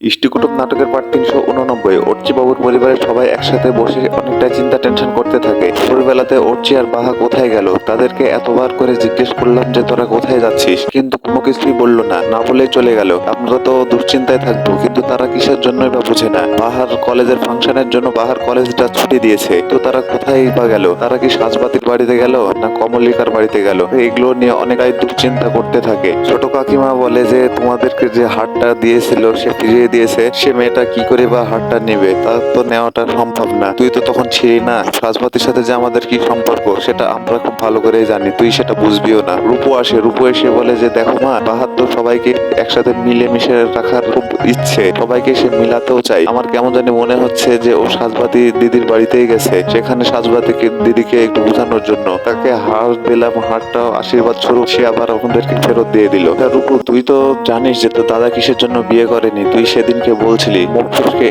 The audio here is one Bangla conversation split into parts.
ইষ্টিকুটুম নাটকের পার্ট তিনশো উননব্বই অর্চি বাবুর পরিবারের সবাই একসাথে বসে অনেকটা চিন্তা টেনশন করতে থাকে। ভোরবেলাতে অর্চি আর বাহা কোথায় গেল? তাদেরকে এতবার করে জিজ্ঞেস করলাম যে, তোরা কোথায় যাচ্ছিস? কিন্তু কোনো কিছুই বলল না না বলেই চলে গেল। আমরা তো দুশ্চিন্তায় থাকব, কিন্তু তারা কিসের জন্যই বা বুঝে না। বাহার কলেজের ফাংশনের জন্য বাহার কলেজটা ছুটি দিয়েছে। তো তারা কোথায় বা গেল? তারা কি সাজবাতির বাড়িতে গেল, না কমলিকার বাড়িতে গেল? এগুলো নিয়ে অনেকাই দুশ্চিন্তা করতে থাকে। ছোট কাকিমা বলে যে, তোমাদেরকে যে হারটা দিয়েছিল, সে ফিরিয়ে দিয়েছে, সে মেয়েটা কি করে বা হারটা নেবে, তার তো নেওয়াটা সম্ভব না। তুই তো তখন ছিলি না। সাজবাতির সাথে যে আমাদের কি সম্পর্ক, সেটা আমরা খুব ভালো করে জানি। তুই সেটা বুঝবিও না। রূপু আসে, রূপু এসে বলে যে, দেখো মা বাহার তো সবাইকে একসাথে মিলে মিশে রাখার খুব ইচ্ছে। সবাইকে সে মিলাতেও চাই আমার কেমন জানি মনে হচ্ছে যে, ও সাজবাতি দিদির বাড়িতেই গেছে। সেখানে সাজবাতিকে, দিদিকে একটু বোঝানোর জন্য। তাকে হার দিলাম হারটা আশীর্বাদ স্বরূপ সে আবার আমাদেরকে ফেরত দিয়ে দিল। রূপু, তুই তো জানিস যে তোর দাদা কিসের জন্য বিয়ে করেনি? তুই সেদিনকে বলছিলি মুখ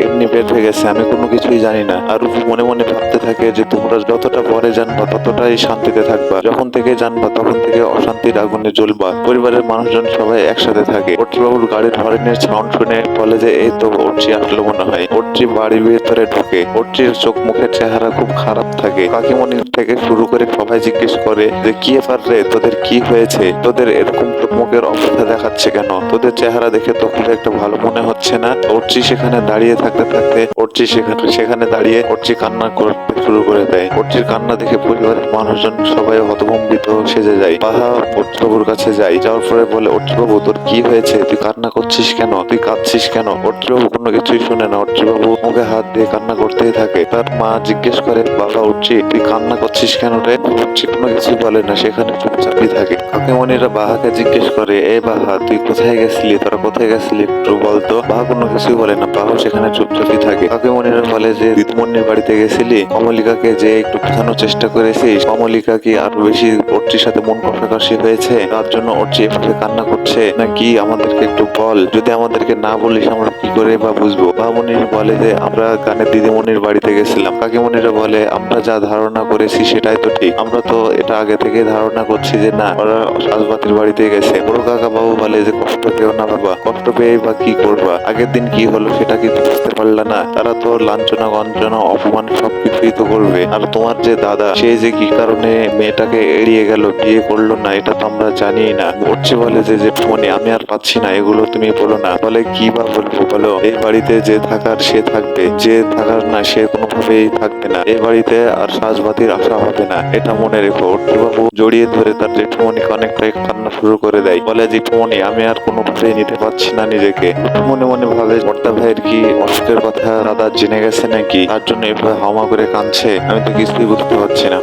এমনি বেঁধে গেছে, আমি কোনো কিছুই জানি না। আর রূপু মনে মনে ভাবতে থাকে যে তোমরা যতটা পরে জানবা, ততটাই শান্তিতে থাকবা। যখন থেকে জানবা, তখন থেকে অশান্তির আগুনে জ্বলবা। পরিবারের মানুষজন সবাই একসাথে থাকে। অর্চিবাবুর গাড়ির হরেনের সাউন্ড শুনে বলে যে, এই তো অর্চি আসলো মনে হয়। অর্চি বাড়ির ভেতরে ঢোকে। অর্চির চোখ মুখের চেহারা খুব খারাপ থাকে। কাকিমণির থেকে শুরু করে সবাই জিজ্ঞেস করে যে, কি ব্যাপার রে? তোদের কি হয়েছে? তোদের এরকম মুখের অবস্থা দেখাচ্ছে কেন? তোদের চেহারা দেখে তো খুব একটা ভালো মনে হচ্ছে না। অর্চি সেখানে দাঁড়িয়ে থাকতে থাকতে অর্চি সেখানে সেখানে দাঁড়িয়ে অর্চি কান্না করতে শুরু করে দেয়। অর্চির কান্না দেখে পরিবারের মানুষজন সবাই হতভম্বিত সেজে যায়। পাহা অর্চিবাবুর কাছে যায়। যাওয়ার পরে বলে অর্চিবাবু তোর কি হয়েছে? তুই কান্না করছিস কেন? তুই কাঁদছিস কেন? অর্চিবাবু কোনো কিছুই শুনে না। অর্চিবাবু মুখে হাত দিয়ে কান্না করতেই থাকে। তার মা জিজ্ঞেস করে বাবা উঠছি তুই কান্না করছিস কেন রে? উঠছি কোনো কিছু বলে না, সেখানে চুপচাপই থাকে। কাকিমণিরা বাহাকে জিজ্ঞেস করে, এ বাহা, তুই কোথায় গেছিলি? তোরা কোথায় গেছিলি একটু বলতো? বাহা কোনো কিছুই বলে না, বাহু সেখানে চুপচাপই থাকে। কাকিমণিরা বলে যে দিদমণির বাড়িতে গেছিলি? কমলিকাকে যে একটু বোঝানোর চেষ্টা করেছিস, অমলিকা কি আরও বেশি অর্চির সাথে মন কষাকষি হয়েছে? তার জন্য অর্চি এভাবে কান্না করছে? নাকি আমাদেরকে একটু বল? যদি আমাদেরকে না বলিস, আমরা কি করে বা বুঝব। বামুনি বলে যে, আমরা গানের দিদিমণির বাড়িতে গেছিলাম। কাকিমণিরা বলে, আমরা যা ধারণা করেছি সেটাই তো ঠিক। আমরা তো এটা আগে থেকে ধারণা করছি যে, না, ওরা সাজবাতির বাড়িতে গেছে। বড় কাকা বাবু বলে যে, কষ্ট পেও না বাবা। কষ্ট পেয়ে বা কি করবা? আগের দিন কি হলো সেটা কি বুঝতে পারলে না। তারা তো লাঞ্ছনা, গঞ্জনা, অপমান সবকিছুই তো করবে। আর তোমার যে দাদা, সে যে কি কারণে মেয়েটাকে এড়িয়ে গেল, বিয়ে করল না, এটা তো আমরা জানি না। উঠছে বলে যে জেঠমনি আমি আর পাচ্ছি না, এগুলো তুমি বলো না। বলে, কি বা বলব বলো? এই বাড়িতে যে থাকার সে থাকবে, যে থাকার না সে কোনোভাবেই থাকবে না। এই বাড়িতে আর সাজবাতির আশা হবে না, এটা মনে রেখো। বাবু জড়িয়ে ধরে তার জেঠমনিকে অনেকটাই কান্না শুরু করে দেয়। বলে জেঠমনি আমি আর কোনোভাবেই নিতে পারছি না নিজেকে। মনে মনে ভাবে, বর্তা ভাইয়ের কি অসুখের কথা দাদা জেনে গেছে নাকি? তার জন্য এভাবে হামা করে কাঁদছে? আমি তো কিছুই বুঝতে পারছি না।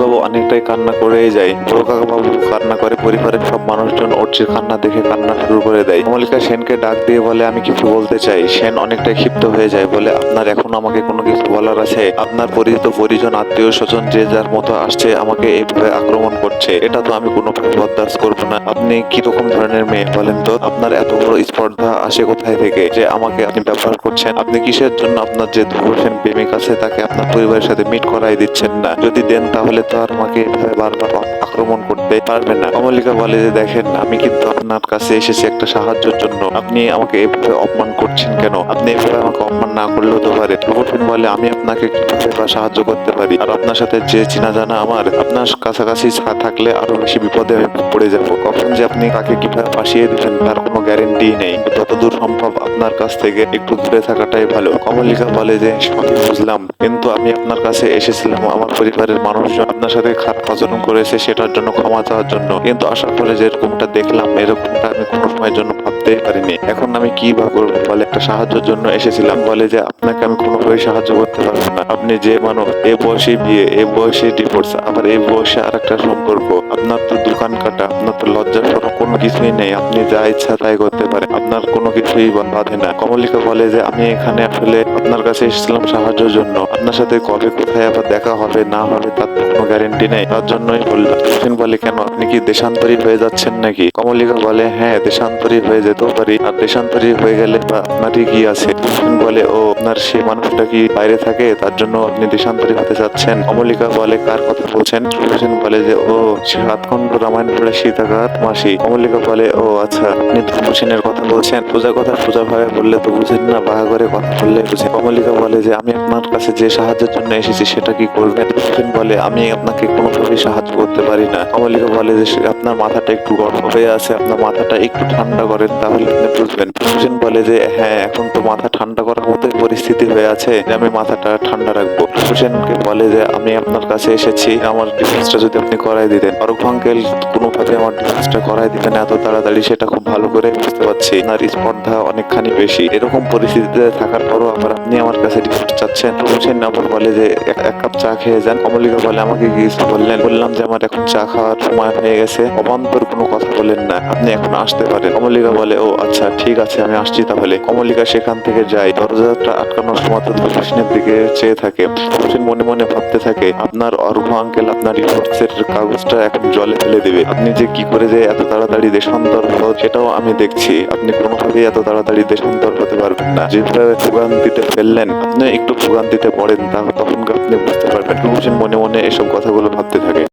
বাবু অনেকটাই কান্না করেই যায়। বড় কাকা বাবু কান্না করে পরিবারের সব মানুষজন অর্চির কান্না দেখে কান্না শুরু করে দেয়। কমলিকা সেনকে ডাক দিয়ে বলে, আমি কিছু বলতে চাই। সেন অনেকটাই ক্ষিপ্ত হয়ে যায়, বলে, আপনার এখন আমাকে কোনো কিছু বলার আছে? আপনার পরিচিত পরিজন, আত্মীয় স্বজন যে যার মতো আসছে, আমাকে এইভাবে আক্রমণ করছে, এটা তো আমি কোনো বরদাস্ত করব না। আপনি কীরকম ধরনের মেয়ে, বলেন তো? আপনার এত বড় স্পর্ধা আসে কোথায় থেকে যে আমাকে আপনি ব্যবহার করছেন? আপনি কিসের জন্য আপনার যে ধ্রুব সেন প্রেমিক আছে, তাকে আপনার পরিবারের সাথে মিট করাই দিচ্ছেন না? যদি দেন তাহলে তো আর আমাকে এভাবে বারবার আক্রমণ করতে পারবে না। কমলিকা বলে যে, দেখেন, আমি কিন্তু আপনার কাছে এসেছি একটা সাহায্যের জন্য। আপনি আমাকে এভাবে অপমান করছেন কেন? আপনি এভাবে আমাকে অপমান না করলেও তো পারে। ধ্রুব সেন বলে আমি আপনাকে কীভাবে বা সাহায্য করতে পারি? আর আপনার সাথে যে চিনা জানা আমার, আপনার কাছাকাছি থাকলে আরও বেশি বিপদে পড়ে যাব। কখন যে আপনি তাকে কীভাবে ফাঁসিয়ে দিবেন, তার কোনো গ্যারেন্টি নেই। যতদূর সম্ভব আপনার কাছ থেকে একটু দূরে থাকাটাই ভালো। কমলিকা বলে যে, সবই বুঝলাম। কিন্তু আমি আপনার কাছে এসেছিলাম। আমার পরিবারের মানুষজন আপনার সাথে খারাপ আচরণ করেছে, সেটার জন্য ক্ষমা চাওয়ার জন্য। কিন্তু আসার পরে যেরকমটা দেখলাম, এরকমটা আমি কোনো সময়ের জন্য ভাবতেই পারিনি। এখন আমি কি বা করব বলে একটা সাহায্যের জন্য এসেছিলাম বলে যে আপনাকে আমি কোনোভাবেই সাহায্য করতে পারব না। আপনি যে মানুষ, এ বয়সে বিয়ে, এ বয়সে ডিভোর্স আবার এ বয়সে আর একটা সম্পর্ক, আপনার তো দোকান কাটা কিছুই নেই, আপনি যা ইচ্ছা তাই করতে পারেন আপনার কোনো কিছুই বাধে না। কমলিকা বলে যে, আমি এখানে আসলে আপনার কাছে এসেছিলাম সাহায্যের জন্য। আপনার সাথে কবে, কোথায় আবার দেখা হবে, না হবে, তার কোনো গ্যারেন্টি নেই। তার জন্যই বললাম। হোসেন বলে, কেন, আপনি কি দেশান্তরী হয়ে যাচ্ছেন নাকি? কমলিকা বলে হ্যাঁ দেশান্তরী হয়ে যেতেও পারি। আর দেশান্তরী হয়ে গেলে বা আপনারই কি আছে? হোসেন বলে, ও, আপনার সে মানুষটা কি বাইরে থাকে? তার জন্য আপনি দেশান্তরী হতে চাচ্ছেন কমলিকা বলে, কার কথা বলছেন? হোসেন বলে যে, ও, সাতখণ্ড রামায়ণ পড়ে সীতাকার মাসি। কমলিকা বলে ও আচ্ছা আপনি ধ্রুব সেনের কথা বলছেন। সোজা কথা ভাবে বললে তো বুঝেন না বাঘা করে কথা বললে বুঝেন কমলিকা বলে যে, আমি আপনার কাছে যে সাহায্যের জন্য এসেছি, সেটা কি করবেন? রুবেন বলে, আমি আপনাকে কোনোভাবেই সাহায্য করতে পারি না। কমলিকা বলে যে আপনার মাথাটা একটু গরম হয়ে আছে, আপনার মাথাটা একটু ঠান্ডা করেন, তাহলে আপনি বুঝবেন। রুবেন বলে যে হ্যাঁ এখন তো মাথা ঠান্ডা করার মতোই পরিস্থিতি হয়ে আছে আমি মাথাটা ঠান্ডা রাখব। হোসেনকে বলে যে, আমি আপনার কাছে এসেছি, আমার ডিফেন্সটা যদি আপনি করাই দিতেন। অরূপ আঙ্কেল কোনোভাবে আমার ডিফেন্সটা করাই দিতেন এত তাড়াতাড়ি সেটা খুব ভালো করে বুঝতে পারছি। আপনার স্পর্ধা অনেকখানি বেশি। এরকম পরিস্থিতিতে থাকার পরও আবার আপনি আমার কাছে ডিফেন্স চাচ্ছেন। হোসেন আবার বলে যে এক কাপ চা খেয়ে যান। কমলিকা বলে আমাকে কিছু বললেন। বললাম যে আমার এখন চা খাওয়ার সময় হয়ে গেছে। অবান্তর কোনো কথা বলেন না। আপনি এখন আসতে পারেন। কমলিকা বলে, ও আচ্ছা ঠিক আছে, আমি আসছি তাহলে। কমলিকা সেখান থেকে যায়। দরজাটা আটকানোর সময় তো হোসেনের দিকে চেয়ে থাকে। হোসেন মনে মনে ভাবতে থাকে, আপনার অর্ঘ আঙ্কেল আপনার রিপোর্টসের কাগজটা এখন জলে ফেলে দেবে। আপনি যে কি করে যে এত তাড়াতাড়ি দেশান্তর হন সেটাও আমি দেখছি। আপনি কোনোভাবেই এত তাড়াতাড়ি দেশান্তর হতে পারবেন না। যেভাবে ভোগান্তিতে ফেললেন, আপনি একটু ভোগান্তিতে পড়েন, তা তখন আপনি বুঝতে পারবেন। মনে মনে এসব কথাগুলো ভাবতে থাকে।